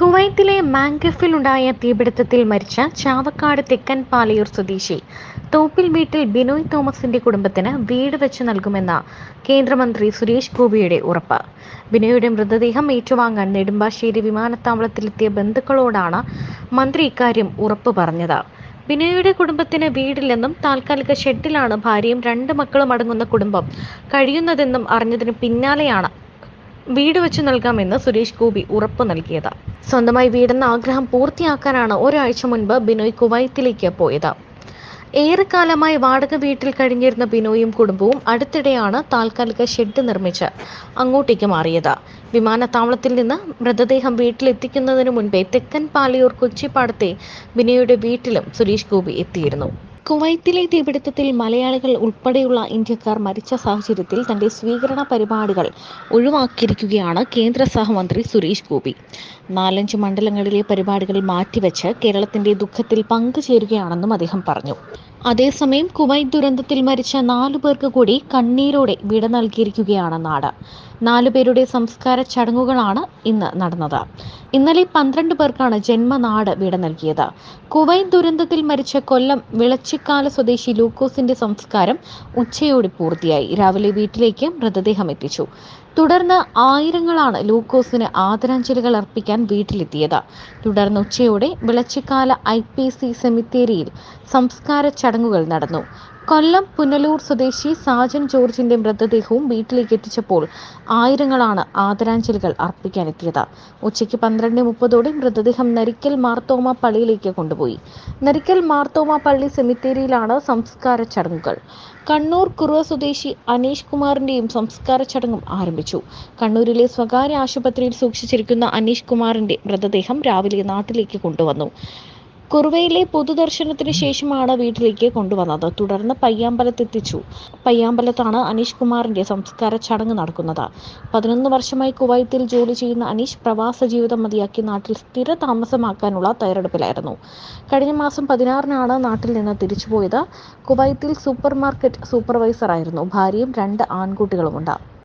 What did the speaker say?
കുവൈത്തിലെ മാങ്കഫിലുണ്ടായ തീപിടുത്തത്തിൽ മരിച്ച ചാവക്കാട് തെക്കൻ പാലയൂർ സ്വദേശി. തോപ്പിൽ വീട്ടിൽ ബിനോയ് തോമസിന്റെ കുടുംബത്തിന് വീട് വെച്ച് നൽകുമെന്ന കേന്ദ്രമന്ത്രി സുരേഷ് ഗോപിയുടെ ഉറപ്പ്. ബിനോയുടെ മൃതദേഹം ഏറ്റുവാങ്ങാൻ നെടുമ്പാശ്ശേരി വിമാനത്താവളത്തിലെത്തിയ ബന്ധുക്കളോടാണ് മന്ത്രി ഇക്കാര്യം ഉറപ്പ് പറഞ്ഞത്. ബിനോയുടെ കുടുംബത്തിന് വീടില്ലെന്നും താൽക്കാലിക ഷെഡിലാണ് ഭാര്യയും രണ്ട് മക്കളും അടങ്ങുന്ന കുടുംബം. കഴിയുന്നതെന്നും അറിഞ്ഞതിന് പിന്നാലെയാണ് വീട് വെച്ച് നൽകാമെന്ന് സുരേഷ് ഗോപി ഉറപ്പു നൽകിയത്. സ്വന്തമായി വീടെന്ന ആഗ്രഹം പൂർത്തിയാക്കാനാണ് ഒരാഴ്ച മുൻപ് ബിനോയ് കുവൈത്തിലേക്ക് പോയത്. ഏറെക്കാലമായി വാടക വീട്ടിൽ കഴിഞ്ഞിരുന്ന ബിനോയും കുടുംബവും അടുത്തിടെയാണ് താൽക്കാലിക ഷെഡ് നിർമ്മിച്ച് അങ്ങോട്ടേക്ക് മാറിയത്. വിമാനത്താവളത്തിൽ നിന്ന് മൃതദേഹം വീട്ടിലെത്തിക്കുന്നതിന് മുൻപേ തെക്കൻ പാലിയൂർ കൊച്ചിപ്പാടത്തെ ബിനോയുടെ വീട്ടിലും സുരേഷ് ഗോപി എത്തിയിരുന്നു. കുവൈത്തിലെ തീപിടുത്തത്തിൽ മലയാളികൾ ഉൾപ്പെടെയുള്ള ഇന്ത്യക്കാർ മരിച്ച സാഹചര്യത്തിൽ തന്റെ സ്വീകരണ പരിപാടികൾ ഒഴിവാക്കിയിരിക്കുകയാണ് കേന്ദ്ര സഹമന്ത്രി സുരേഷ് ഗോപി. നാലഞ്ച് മണ്ഡലങ്ങളിലെ പരിപാടികൾ മാറ്റിവെച്ച് കേരളത്തിന്റെ ദുഃഖത്തിൽ പങ്കുചേരുകയാണെന്നും അദ്ദേഹം പറഞ്ഞു. അതേസമയം കുവൈത്ത് ദുരന്തത്തിൽ മരിച്ച നാലു പേർക്ക് കൂടി കണ്ണീരോടെ വിട നൽകിയിരിക്കുകയാണ് നാട്. നാലുപേരുടെ സംസ്കാര ചടങ്ങുകളാണ് ഇന്ന് നടന്നത്. ഇന്നലെ പന്ത്രണ്ട് പേർക്കാണ് ജന്മനാട് വിട നൽകിയത്. കുവൈറ്റ് ദുരന്തത്തിൽ മരിച്ച കൊല്ലം വിളച്ചിക്കാല സ്വദേശി ലൂക്കോസിന്റെ സംസ്കാരം ഉച്ചയോടെ പൂർത്തിയായി. രാവിലെ വീട്ടിലേക്ക് മൃതദേഹം എത്തിച്ചു. തുടർന്ന് ആയിരങ്ങളാണ് ലൂക്കോസിന് ആദരാഞ്ജലികൾ അർപ്പിക്കാൻ വീട്ടിലെത്തിയത്. തുടർന്ന് ഉച്ചയോടെ വിളച്ചിക്കാല ഐ പി സി സെമിത്തേരിയിൽ സംസ്കാര ചടങ്ങുകൾ നടന്നു. കൊല്ലം പുനലൂർ സ്വദേശി സാജൻ ജോർജിന്റെ മൃതദേഹവും വീട്ടിലേക്ക് എത്തിച്ചപ്പോൾ ആയിരങ്ങളാണ് ആദരാഞ്ജലികൾ അർപ്പിക്കാനെത്തിയത്. ഉച്ചയ്ക്ക് പന്ത്രണ്ട് മുപ്പതോടെ മൃതദേഹം നരിക്കൽ മാർത്തോമ പള്ളിയിലേക്ക് കൊണ്ടുപോയി. നരിക്കൽ മാർത്തോമ പള്ളി സെമിത്തേരിയിലാണ് സംസ്കാര ചടങ്ങുകൾ. കണ്ണൂർ കുറുവ സ്വദേശി അനീഷ് കുമാറിന്റെയും സംസ്കാര ചടങ്ങും ആരംഭിച്ചു. കണ്ണൂരിലെ സ്വകാര്യ ആശുപത്രിയിൽ സൂക്ഷിച്ചിരിക്കുന്ന അനീഷ് കുമാറിന്റെ മൃതദേഹം രാവിലെ നാട്ടിലേക്ക് കൊണ്ടുവന്നു. കുറുവയിലെ പൊതുദർശനത്തിന് ശേഷമാണ് വീട്ടിലേക്ക് കൊണ്ടുവന്നത്. തുടർന്ന് പയ്യാമ്പലത്തെത്തിച്ചു. പയ്യാമ്പലത്താണ് അനീഷ് കുമാറിന്റെ സംസ്കാര ചടങ്ങ് നടക്കുന്നത്. പതിനൊന്ന് വർഷമായി കുവൈത്തിൽ ജോലി ചെയ്യുന്ന അനീഷ് പ്രവാസ ജീവിതം മതിയാക്കി നാട്ടിൽ സ്ഥിര താമസമാക്കാനുള്ള തയ്യാറെടുപ്പിലായിരുന്നു. കഴിഞ്ഞ മാസം പതിനാറിനാണ് നാട്ടിൽ നിന്ന് തിരിച്ചുപോയത്. കുവൈത്തിൽ സൂപ്പർ മാർക്കറ്റ് സൂപ്പർവൈസറായിരുന്നു. ഭാര്യയും രണ്ട് ആൺകുട്ടികളുമുണ്ട്.